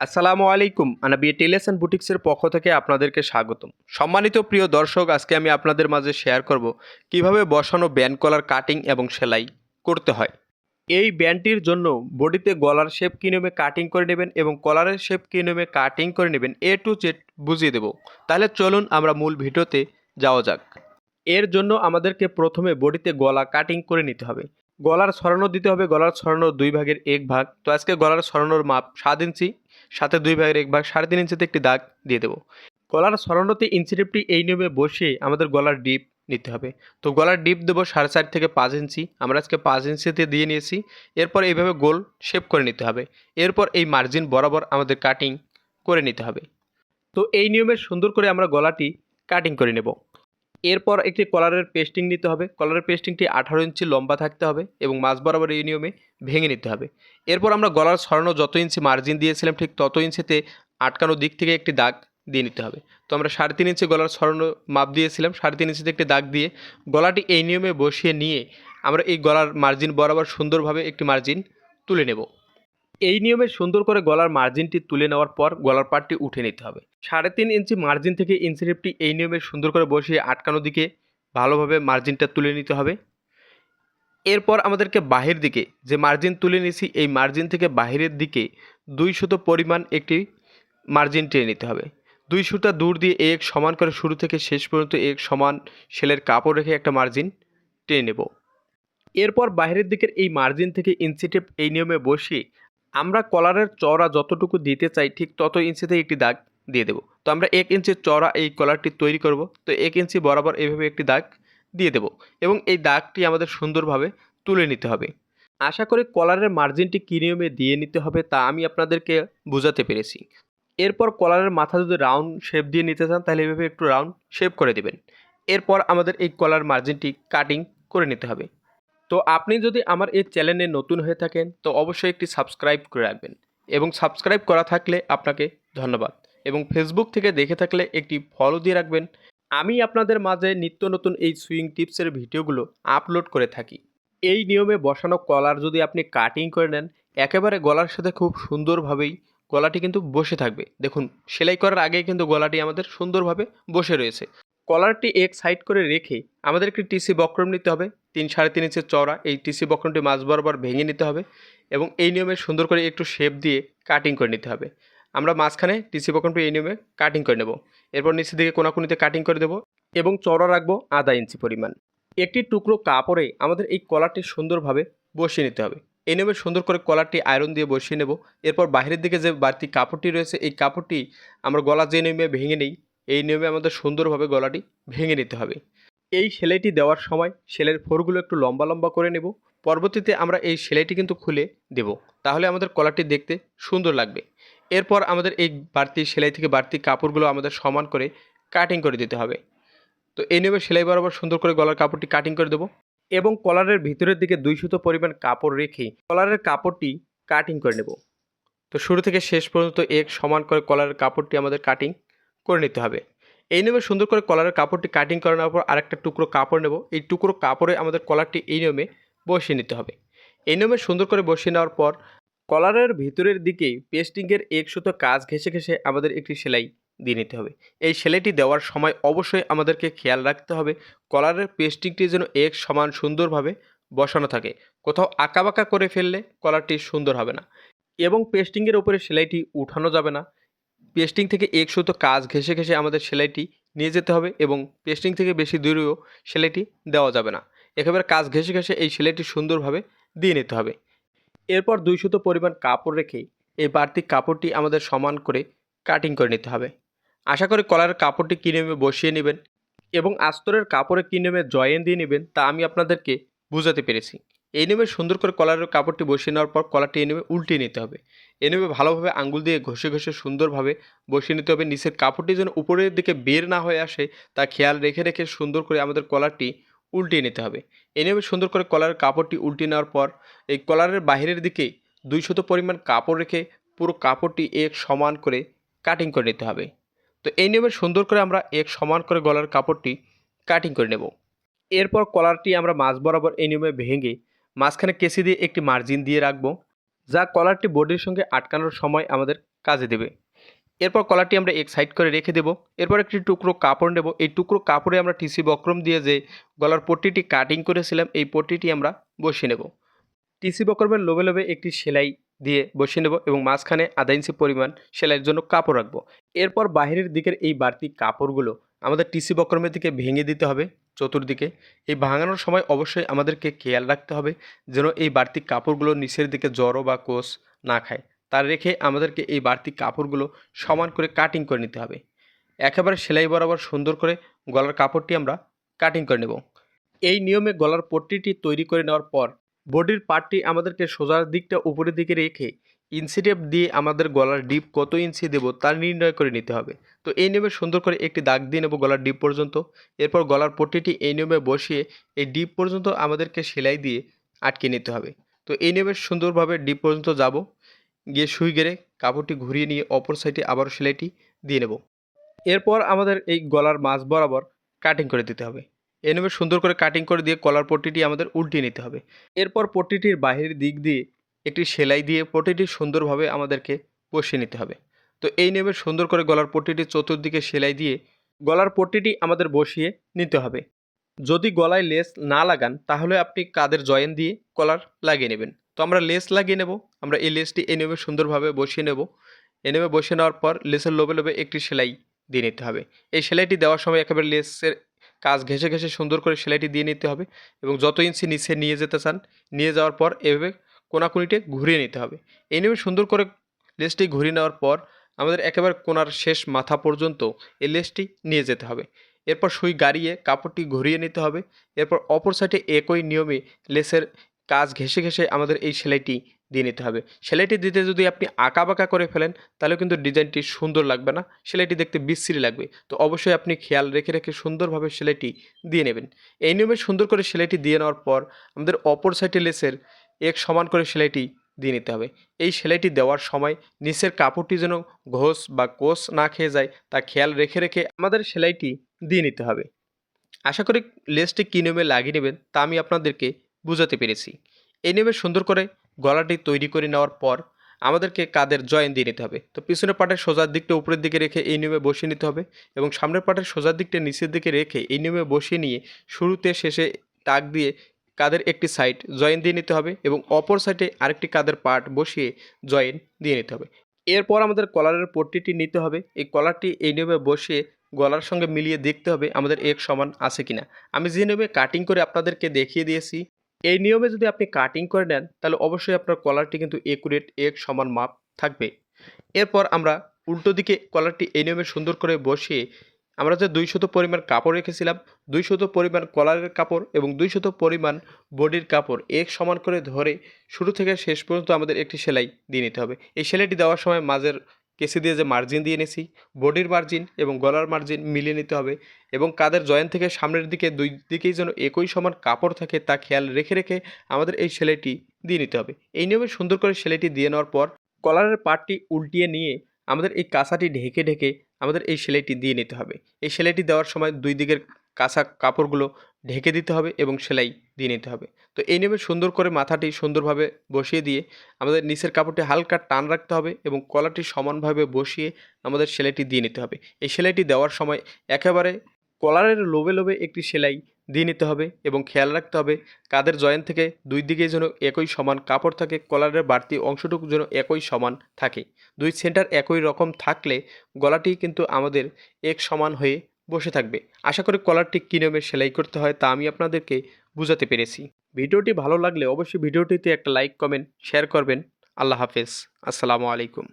আসসালামু আলাইকুম। আনাবি Telles and বুটিক্সের পক্ষ থেকে আপনাদেরকে স্বাগতম। সম্মানিত প্রিয় দর্শক, আজকে আমি আপনাদের মাঝে শেয়ার করব কীভাবে বসানো ব্যান্ড কলার কাটিং এবং সেলাই করতে হয়। এই ব্যান্ডটির জন্য বডিতে গলার শেপ কী নিয়মে কাটিং করে নেবেন এবং কলারের শেপ কী নিয়মে কাটিং করে নেবেন, এ টু জেড বুঝিয়ে দেব। তাহলে চলুন আমরা মূল ভিডিওতে যাওয়া যাক। এর জন্য আমাদেরকে প্রথমে বডিতে গলা কাটিং করে নিতে হবে। গলার ছড়ানো দিতে হবে, গলার ছড়ানোর দুই ভাগের এক ভাগ। তো আজকে গলার ছড়ানোর মাপ সাত ইঞ্চি। সাথে দুই ভাগের এক ভাগ সাড়ে তিন ইঞ্চিতে একটি দাগ দিয়ে দেবো। গলার ইঞ্চি টিপটি এই নিয়মে বসিয়ে আমাদের গলার ডিপ নিতে হবে। তো গলার ডিপ দেবো সাড়ে চার থেকে পাঁচ ইঞ্চি। আমরা আজকে পাঁচ ইঞ্চিতে দিয়ে নিয়েছি। এরপর এইভাবে গোল শেপ করে নিতে হবে। এরপর এই মার্জিন বরাবর আমাদের কাটিং করে নিতে হবে। তো এই নিয়মে সুন্দর করে আমরা গলাটি কাটিং করে নেব। এরপর একটি কলারের পেস্টিং নিতে হবে। কলারের পেস্টিংটি আঠারো ইঞ্চি লম্বা থাকতে হবে এবং মাঝ বরাবর এই নিয়মে ভেঙে নিতে হবে। এরপর আমরা গলার সরানো যত ইঞ্চি মার্জিন দিয়েছিলাম ঠিক তত ইঞ্চিতে আটকানো দিক থেকে একটি দাগ দিয়ে নিতে হবে। তো আমরা সাড়ে তিন ইঞ্চি গলার সরানো মাপ দিয়েছিলাম। সাড়ে তিন ইঞ্চিতে একটি দাগ দিয়ে গলাটি এই নিয়মে বসিয়ে নিয়ে আমরা এই গলার মার্জিন বরাবর সুন্দরভাবে একটি মার্জিন তুলে নেব। এই নিয়মে সুন্দর করে গলার মার্জিনটি তুলে নেওয়ার পর গলার পাটটি উঠে নিতে হবে। সাড়ে তিন ইঞ্চি মার্জিন থেকে ইঞ্চি এই নিয়মে সুন্দর করে বসিয়ে আটকানো দিকে ভালোভাবে মার্জিনটা তুলে নিতে হবে। এরপর আমাদেরকে বাহির দিকে যে মার্জিন তুলে নিয়েছি, এই মার্জিন থেকে বাহিরের দিকে দুই সুতো পরিমাণ একটি মার্জিন টেনে নিতে হবে। দুই সুতা দূর দিয়ে এক সমান করে শুরু থেকে শেষ পর্যন্ত এক সমান সেলের কাপড় রেখে একটা মার্জিন টেনে নেব। এরপর বাইরের দিকের এই মার্জিন থেকে ইঞ্চি টেপ এই নিয়মে বসিয়ে আমরা কলারের চওড়া যতটুকু দিতে চাই, ঠিক তত ইঞ্চিতে একটি দাগ দিয়ে দেবো। তো আমরা এক ইঞ্চি চওড়া এই কলারটি তৈরি করব। তো এক ইঞ্চি বরাবর এইভাবে একটি দাগ দিয়ে দেব এবং এই দাগটি আমাদের সুন্দরভাবে তুলে নিতে হবে। আশা করি কলারের মার্জিনটি কী নিয়মে দিয়ে নিতে হবে তা আমি আপনাদেরকে বোঝাতে পেরেছি। এরপর কলারের মাথা যদি রাউন্ড শেপ দিয়ে নিতে চান, তাহলে এভাবে একটু রাউন্ড শেপ করে দেবেন। এরপর আমাদের এই কলার মার্জিনটি কাটিং করে নিতে হবে। তো আপনি যদি আমার এই চ্যানেলে নতুন হয়ে থাকেন, তো অবশ্যই একটি সাবস্ক্রাইব করে রাখবেন। এবং সাবস্ক্রাইব করা থাকলে আপনাকে ধন্যবাদ। এবং ফেসবুক থেকে দেখে থাকলে একটি ফলো দিয়ে রাখবেন। আমি আপনাদের মাঝে নিত্য নতুন এই সুইং টিপসের ভিডিওগুলো আপলোড করে থাকি। এই নিয়মে বসানো কলার যদি আপনি কাটিং করে নেন, একেবারে গলার সাথে খুব সুন্দরভাবেই গলাটি কিন্তু বসে থাকবে। দেখুন, সেলাই করার আগেই কিন্তু গলাটি আমাদের সুন্দরভাবে বসে রয়েছে। কলারটি এক সাইড করে রেখে আমাদের একটি টিসি বক্রম নিতে হবে। তিন সাড়ে তিন ইঞ্চের চওড়া এই টিসি বক্রমটি মাঝ বরাবর ভেঙে নিতে হবে এবং এই নিয়মে সুন্দর করে একটু শেপ দিয়ে কাটিং করে নিতে হবে। আমরা মাঝখানে টিসি বক্রমটি এই নিয়মে কাটিং করে নেব। এরপর নিচের দিকে কোনাকুনিতে কাটিং করে দেবো এবং চওড়া রাখব আধা ইঞ্চি পরিমাণ। একটি টুকরো কাপড়ে আমাদের এই কলারটি সুন্দরভাবে বসিয়ে নিতে হবে। এই নিয়মে সুন্দর করে কলারটি আয়রন দিয়ে বসিয়ে নেব। এরপর বাইরের দিকে যে বাড়তি কাপড়টি রয়েছে, এই কাপড়টি আমরা গলা যে নিয়মে ভেঙে নেই এই নিয়মে আমাদের সুন্দরভাবে গলাটি ভেঙে নিতে হবে। এই সেলাইটি দেওয়ার সময় সেলাইয়ের ফোরগুলো একটু লম্বা লম্বা করে নেব। পরবর্তীতে আমরা এই সেলাইটি কিন্তু খুলে দেব। তাহলে আমাদের কলারটি দেখতে সুন্দর লাগবে। এরপর আমাদের এই বাড়তি সেলাই থেকে বাড়তি কাপড়গুলো আমাদের সমান করে কাটিং করে দিতে হবে। তো এই নিয়মে সেলাই বরাবর সুন্দর করে গলার কাপড়টি কাটিং করে দেবো এবং কলারের ভিতরের দিকে দুই সুতো পরিমাণ কাপড় রেখে কলারের কাপড়টি কাটিং করে নেব। তো শুরু থেকে শেষ পর্যন্ত এক সমান করে কলারের কাপড়টি আমাদের কাটিং করে নিতে হবে। এই নিয়মে সুন্দর করে কলারের কাপড়টি কাটিং করে নেওয়ার পর আরেকটা টুকরো কাপড় নেব। এই টুকরো কাপড়ে আমাদের কলারটি এই নিয়মে বসিয়ে নিতে হবে। এই নিয়মে সুন্দর করে বসিয়ে নেওয়ার পর কলারের ভিতরের দিকেই পেস্টিংয়ের এক সুতো কাজ ঘেঁষে ঘেঁষে আমাদের একটি সেলাই দিয়ে নিতে হবে। এই সেলাইটি দেওয়ার সময় অবশ্যই আমাদেরকে খেয়াল রাখতে হবে, কলারের পেস্টিংটি যেন এক সমান সুন্দরভাবে বসানো থাকে। কোথাও আঁকাবাঁকা করে ফেললে কলারটি সুন্দর হবে না এবং পেস্টিংয়ের উপরে সেলাইটি উঠানো যাবে না। পেস্টিং থেকে এক সুতো কাজ ঘেঁষে ঘেঁষে আমাদের সেলাইটি নিয়ে যেতে হবে এবং পেস্টিং থেকে বেশি দূরেও সেলাইটি দেওয়া যাবে না। একেবারে কাজ ঘেঁষে ঘেঁষে এই সেলাইটি সুন্দরভাবে দিয়ে নিতে হবে। এরপর দুই সুতো পরিমাণ কাপড় রেখে এই বাড়তি কাপড়টি আমাদের সমান করে কাটিং করে নিতে হবে। আশা করি কলারের কাপড়টি কিনে বসিয়ে নেবেন এবং আস্তরের কাপড়ে কী নেমে জয়েন দিয়ে নেবেন তা আমি আপনাদেরকে বোঝাতে পেরেছি। এই নেমে সুন্দর করে কলারের কাপড়টি বসিয়ে নেওয়ার পর কলারটি এনে উল্টিয়ে নিতে হবে। এ ভালোভাবে আঙ্গুল দিয়ে ঘষে ঘষে সুন্দরভাবে বসিয়ে নিতে হবে। নিচের কাপড়টি যেন উপরের দিকে বের না হয়ে আসে, তা খেয়াল রেখে রেখে সুন্দর করে আমাদের কলারটি উল্টিয়ে নিতে হবে। এ সুন্দর করে কলারের কাপড়টি উল্টিয়ে নেওয়ার পর, এই কলারের বাহিরের দিকে দুই শত পরিমাণ কাপড় রেখে পুরো কাপড়টি এক সমান করে কাটিং করে নিতে হবে। তো এই নিয়মে সুন্দর করে আমরা এক সমান করে গলার কাপড়টি কাটিং করে নেব। এরপর কলারটি আমরা মাঝ বরাবর এই নিয়মে ভেঙে মাঝখানে কেসি দিয়ে একটি মার্জিন দিয়ে রাখব। যা কলারটি বডির সঙ্গে আটকানোর সময় আমাদের কাজে দেবে। এরপর কলারটি আমরা এক সাইড করে রেখে দেব। এরপর একটি টুকরো কাপড় নেব। এই টুকরো কাপড়ে আমরা টিসি বক্রম দিয়ে যে গলার পট্টিটি কাটিং করেছিলাম, এই পট্টিটি আমরা বসিয়ে নেব। টিসি বক্রমের লোভে লোভে একটি সেলাই দিয়ে বসিয়ে নেব এবং মাঝখানে আধা ইঞ্চি পরিমাণ সেলাইয়ের জন্য কাপড় রাখব। এরপর বাহিরের দিকের এই বাড়তি কাপড়গুলো আমাদের টিসি বক্রমের দিকে ভেঙে দিতে হবে। চতুর্দিকে। এই ভাঙানোর সময় অবশ্যই আমাদেরকে খেয়াল রাখতে হবে যেন এই বাড়তি কাপড়গুলো নিচের দিকে জড়ো বা কোষ না খায়। তার রেখে আমাদেরকে এই বাড়তি কাপড়গুলো সমান করে কাটিং করে নিতে হবে। একেবারে সেলাই বরাবর সুন্দর করে গলার কাপড়টি আমরা কাটিং করে নেব। এই নিয়মে গলার পট্টিটি তৈরি করে নেওয়ার পর বডির পার্টটি আমাদেরকে সোজার দিকটা উপরের দিকে রেখে ইঞ্চি টেপ দিয়ে আমাদের গলার ডিপ কত ইঞ্চি দেবো তা নির্ণয় করে নিতে হবে। তো এই নিয়মে সুন্দর করে একটি দাগ দিয়ে নেব গলার ডিপ পর্যন্ত। এরপর গলার পট্টিটি এই নিয়মে বসিয়ে এই ডিপ পর্যন্ত আমাদেরকে সেলাই দিয়ে আটকে নিতে হবে। তো এই নিয়মে সুন্দরভাবে ডিপ পর্যন্ত যাব। গিয়ে সুই গেড়ে কাপড়টি ঘুরিয়ে নিয়ে অপর সাইডে আবারও সেলাইটি দিয়ে নেব। এরপর আমাদের এই গলার মাছ বরাবর কাটিং করে দিতে হবে। এই সুন্দর করে কাটিং করে দিয়ে কলার পট্টিটি আমাদের উল্টিয়ে নিতে হবে। এরপর পট্টিটির বাহির দিক দিয়ে একটি সেলাই দিয়ে পট্টিটি সুন্দরভাবে আমাদেরকে বসিয়ে নিতে হবে। তো এই নিয়মে সুন্দর করে গলার পট্টিটি চতুর্দিকে সেলাই দিয়ে গলার পট্টিটি আমাদের বসিয়ে নিতে হবে। যদি গলায় লেস না লাগান, তাহলে আপনি কাদের জয়েন দিয়ে কলার লাগিয়ে নেবেন। তো আমরা লেস লাগিয়ে নেব, আমরা এই লেসটি এই নিয়মে সুন্দরভাবে বসিয়ে নেব। এই নিয়মে বসিয়ে নেওয়ার পর লেসের লোবে লোবে একটি সেলাই দিয়ে নিতে হবে। এই সেলাইটি দেওয়ার সময় একেবারে লেসের কাজ ঘেঁষে ঘেঁষে সুন্দর করে সেলাইটি দিয়ে নিতে হবে এবং যত ইঞ্চি নিচে নিয়ে যেতে চান, নিয়ে যাওয়ার পর এভাবে কোনাকুনিটে ঘুরিয়ে নিতে হবে। এই নিয়মে সুন্দর করে লেসটি ঘুরিয়ে নেওয়ার পর আমাদের একেবারে কোনার শেষ মাথা পর্যন্ত এই লেসটি নিয়ে যেতে হবে। এরপর সুই গাড়িয়ে কাপড়টি ঘুরিয়ে নিতে হবে। এরপর অপর সাইডে একই নিয়মে লেসের কাজ ঘেঁষে ঘেঁষে আমাদের এই সেলাইটি দিয়ে নিতে হবে। সেলাইটি দিতে যদি আপনি আঁকা বাঁকা করে ফেলেন, তাহলে কিন্তু ডিজাইনটি সুন্দর লাগবে না। সেলাইটি দেখতে বিশ্রী লাগবে। তো অবশ্যই আপনি খেয়াল রেখে রেখে সুন্দরভাবে সেলাইটি দিয়ে নেবেন। এই নিয়মে সুন্দর করে সেলাইটি দিয়ে নেওয়ার পর আমাদের অপর সাইডে লেসের এক সমান করে সেলাইটি দিয়ে নিতে হবে। এই সেলাইটি দেওয়ার সময় নিচের কাপড়টি যেন ঘোষ বা কোষ না খেয়ে যায় তা খেয়াল রেখে রেখে আমাদের সেলাইটি দিয়ে নিতে হবে। আশা করি লেসটি কী নিয়মে লাগিয়ে নেবেন তা আমি আপনাদেরকে বুঝাতে পেরেছি। এই নিয়মে সুন্দর করে গলাটি তৈরি করে নেওয়ার পর আমাদেরকে কাদের জয়েন দিয়ে নিতে হবে। তো পিছনের পাটের সোজার দিকটা উপরের দিকে রেখে এই নিয়মে বসিয়ে নিতে হবে এবং সামনের পাটের সোজার দিকটা নিচের দিকে রেখে এই নিয়মে বসিয়ে নিয়ে শুরুতে শেষে টাক দিয়ে কাদের একটি সাইড জয়েন দিয়ে নিতে হবে এবং অপর সাইডে আরেকটি কাদের পার্ট বসিয়ে জয়েন দিয়ে নিতে হবে। এরপর আমাদের কলারের পট্টিটি নিতে হবে। এই কলারটি এই নিয়মে বসিয়ে গলার সঙ্গে মিলিয়ে দেখতে হবে আমাদের এক সমান আছে কিনা। আমি যে নিয়মে কাটিং করে আপনাদেরকে দেখিয়ে দিয়েছি, এই নিয়মে যদি আপনি কাটিং করে নেন, তাহলে অবশ্যই আপনার কলারটি কিন্তু একুরেট এক সমান মাপ থাকবে। এরপর আমরা উল্টো দিকে কলারটি এই নিয়মে সুন্দর করে বসিয়ে আমরা যে দুই শত পরিমাণ কাপড় রেখেছিলাম দুই শত পরিমাণ কলারের কাপড় এবং দুই শত পরিমাণ বডির কাপড় এক সমান করে ধরে শুরু থেকে শেষ পর্যন্ত আমাদের একটি সেলাই দিয়ে নিতে হবে। এই সেলাইটি দেওয়ার সময় মাঝের কেসি দিয়ে যে মার্জিন দিয়ে নিয়েছি বডির মার্জিন এবং গলার মার্জিন মিলিয়ে নিতে হবে এবং কাদের জয়েন থেকে সামনের দিকে, দুই দিকেই যেন একই সমান কাপড় থাকে তা খেয়াল রেখে রেখে আমাদের এই সেলাইটি দিয়ে নিতে হবে। এই নিয়মে সুন্দর করে সেলাইটি দিয়ে নেওয়ার পর কলারের পার্টটি উল্টিয়ে নিয়ে আমাদের এই কাঁচাটি ঢেকে ঢেকে আমাদের এই সেলাইটি দিয়ে নিতে হবে। এই সেলাইটি দেওয়ার সময় দুই দিকের কাঁচা কাপড়গুলো ঢেকে দিতে হবে এবং সেলাই দিয়ে নিতে হবে। তো এই নিয়মে সুন্দর করে মাথাটি সুন্দরভাবে বসিয়ে দিয়ে আমাদের নিচের কাপড়টি হালকা টান রাখতে হবে এবং কলাটি সমানভাবে বসিয়ে আমাদের সেলাইটি দিয়ে নিতে হবে। এই সেলাইটি দেওয়ার সময় একেবারে কলারের লোভে লোভে একটি সেলাই দিয়ে নিতে হবে এবং খেয়াল রাখতে হবে কাদের জয়েন থেকে দুই দিকে যেন একই সমান কাপড় থাকে, কলারের বাড়তি অংশটুকু যেন একই সমান থাকে। দুই সেন্টার একই রকম থাকলে গলাটি কিন্তু আমাদের এক সমান হয়ে বসে থাকবে। আশা করি কলারটি কী নিয়মে সেলাই করতে হয় তা আমি আপনাদেরকে বুঝাতে পেরেছি। ভিডিওটি ভালো লাগলে অবশ্যই ভিডিওটিতে একটা লাইক, কমেন্ট, শেয়ার করবেন। আল্লাহ হাফেজ। আসসালামু আলাইকুম।